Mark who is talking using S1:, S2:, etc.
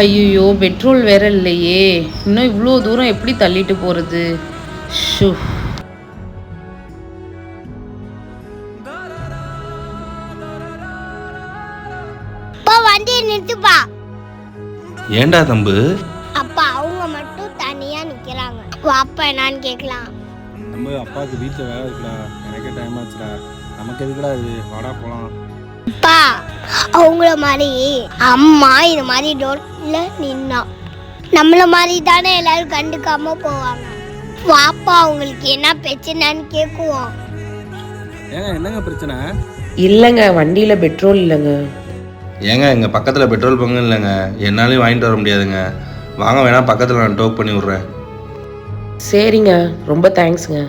S1: ஐயோ பெட்ரோல் வேற இல்லையே. இன்னும் இவ்வளோ தூரம் எப்படி தள்ளிட்டு போகிறது ஷூ.
S2: அப்பா வண்டியை நிறுத்துப்பா
S3: ஏன்டா தம்பு?
S2: அப்பா அவங்க மட்டும் தனியா நிக்கிறாங்க. வாப்பா என்னன்னு கேட்கலாம்.
S4: நம்ம அப்பாவுக்கு வீட்டில் வேலை இருக்குடா. எனக்கே டைம் ஆச்சுடா. நமக்கு எதுக்குடா இது? வாடா போகலாம்
S2: அப்பா அவங்கள மாதிரி அம்மா இது மாதிரி ரோட்ல நின்னா. நம்மள மாதிரி தானே எல்லாரும் கண்டுக்காம போவாங்க. வாப்பா அவங்களுக்கு என்ன பிரச்சனைன்னு கேக்குவோம்.
S4: ஏங்க என்னங்க பிரச்சனை?
S1: இல்லைங்க வண்டியில் பெட்ரோல் இல்லைங்க.
S3: ஏங்க எங்கள் பக்கத்தில் பெட்ரோல் பங்கு இல்லைங்க. என்னாலையும் வாங்கிட்டு வர முடியாதுங்க. வாங்க வேணா பக்கத்தில் நான் டோக் பண்ணி விட்றேன்.
S1: சரிங்க ரொம்ப தேங்க்ஸுங்க